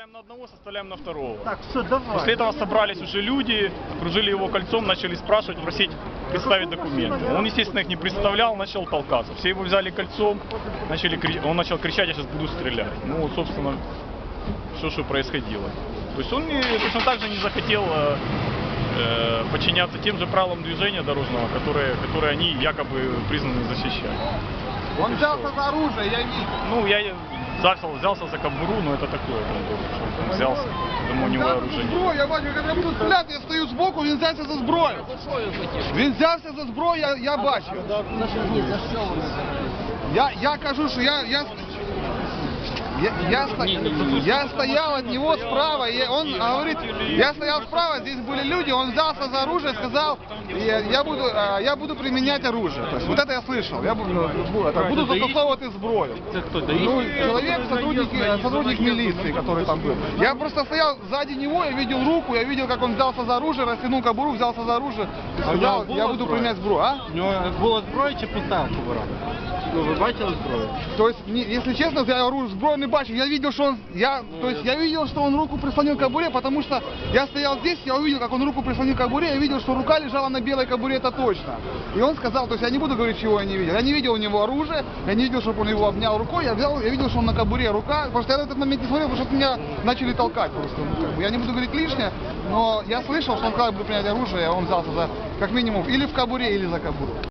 Составляем на одного, составляем на второго. Так, все, давай. После этого собрались уже люди, кружили его кольцом, начали спрашивать, просить представить документы. Он, естественно, их не представлял, начал толкаться. Все его взяли кольцом, начали, он начал кричать, я сейчас буду стрелять. Ну, вот, собственно, все, что происходило. То есть он не- точно так же не захотел э, э, подчиняться тем же правилам движения дорожного, которые, которые они якобы признаны защищать. Он взялся за оружие, я видел. Ну, я взялся, взялся за кобуру, но это такое, там, что он взялся, тому у него оружие нет. зброю, я бачу, як я буду стріляти, я стою збоку, він взявся за зброю. Він взявся за зброю, я, я бачив. Я, я кажу, що я, я, я, я, сто- я стоял от него справа, и он говорит, я стоял справа, здесь были люди, он взялся за оружие, сказал, я, я буду, э, я буду применять оружие. То есть вот это я слышал, я буду, это, буду застосовывать зброю. Ну, человек, сотрудник, сотрудник милиции, который там был. Я просто стоял сзади него, я видел руку, я видел, как он взялся за оружие, растянул кобуру, взялся за оружие и сказал, я буду применять зброю. А? У нього була зброя чи пуста кобура? Ну, ви бачили зброю? То есть, если честно, я оружие зброю не бачил. Я видел, что он, я, то есть, я видел, что он руку прислонил к кобуре, потому что я стоял здесь, я увидел, как он руку прислонил к кобуре, я видел, что рука лежала на белой кобуре, это точно. И он сказал, то есть, я не буду говорить, чего я не видел. Я не видел у него оружия, я не видел, чтобы он его обнял рукой, я взял, я видел, что он на кобуре рука, просто я в этот момент не смотрел, потому что меня начали толкать просто. Ну, Я не буду говорить лишнее, но я слышал, что он сказал, буду принять оружие, а он взялся за, как минимум, или в кобуре, или за кобуру.